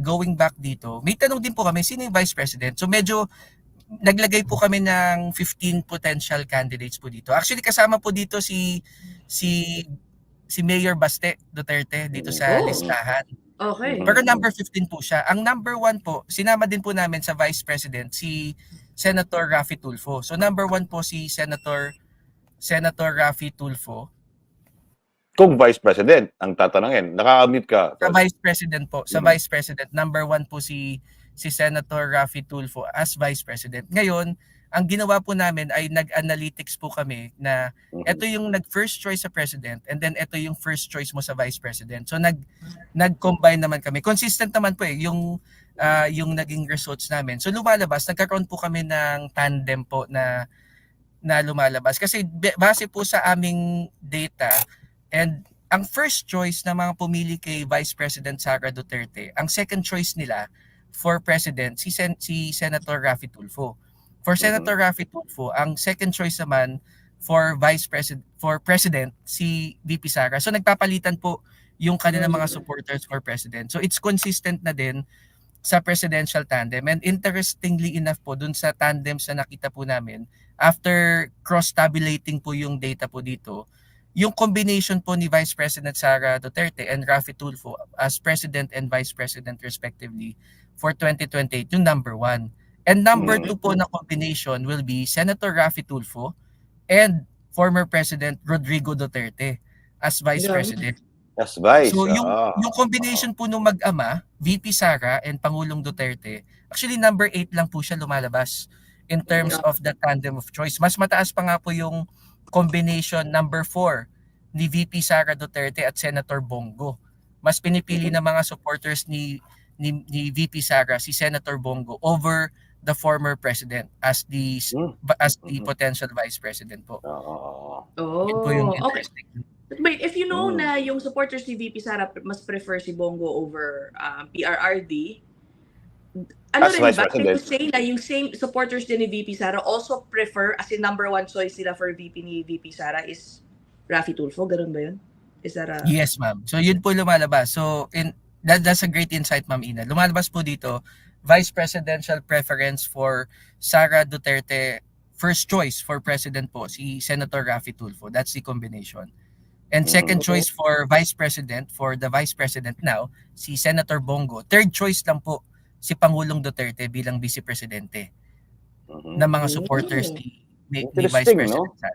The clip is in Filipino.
going back dito, may tanong din po kami, sino yung Vice President? So medyo naglagay po kami ng 15 potential candidates po dito. Actually kasama po dito si si si Mayor Baste Duterte dito sa Oh. listahan. Okay. Pero number 15 po siya. Ang number 1 po, sinama din po namin sa Vice President si Senator Raffy Tulfo. So number 1 po si Senator Senator Raffy Tulfo. Kung Vice President ang tatanungin, nakaka-mute ka. Sa Vice President po, sa Mhm. Vice President, number 1 po si si Senator Raffy Tulfo as Vice President. Ngayon, ang ginawa po namin ay nag-analytics po kami na ito yung nag-first choice sa President and then ito yung first choice mo sa Vice President. So nag nag-combine naman kami. Consistent naman po eh yung ah, yung naging results namin. So lumalabas, nagkaroon po kami ng tandem po na na lumalabas kasi base po sa aming data and ang first choice na mga pumili kay Vice President Sara Duterte, ang second choice nila for President si, Sen- si Senator Raffy Tulfo. For Senator Raffy Tulfo, ang second choice naman for Vice President for President si VP Sara. So nagpapalitan po yung kanilang mga supporters for President. So it's consistent na din sa presidential tandem. And interestingly enough po, dun sa tandems na nakita po namin, after cross-tabulating po yung data po dito, yung combination po ni Vice President Sara Duterte and Raffy Tulfo as President and Vice President respectively for 2028, yung number one. And number two po na combination will be Senator Raffy Tulfo and former President Rodrigo Duterte as Vice Yeah. President. Yes, Vice. So yung Ah. yung combination po nung mag-ama, VP Sara and Pangulong Duterte, actually number 8 lang po siya lumalabas in terms of the tandem of choice. Mas mataas pa nga po yung combination number 4 ni VP Sara Duterte at Senator Bongo. Mas pinipili ng mga supporters ni ni, ni VP Sara si Senator Bongo over the former president as the Hmm. as the Mhm. potential vice president po. Oo. Oh, Yun po yung okay. Wait, if you know Mm. na yung supporters ni VP Sara mas prefer si Bongo over um, PRRD, ano As rin Vice ba? Can President. you say na yung same supporters din ni VP Sara also prefer, as in number one choice nila for VP ni VP Sara is Raffy Tulfo? Ganun ba yun? Is that a... Yes, ma'am. So yun po lumalabas. So in that, that's a great insight, Ma'am Ina. Lumalabas po dito vice presidential preference for Sara Duterte first choice for president po si Senator Raffy Tulfo. That's the combination. And second Mhm. choice for vice president for the vice president now si Senator Bongo. Third choice lang po si Pangulong Duterte bilang vice presidente Mhm. ng mga supporters ni, ni, ni Vice no? President Sara.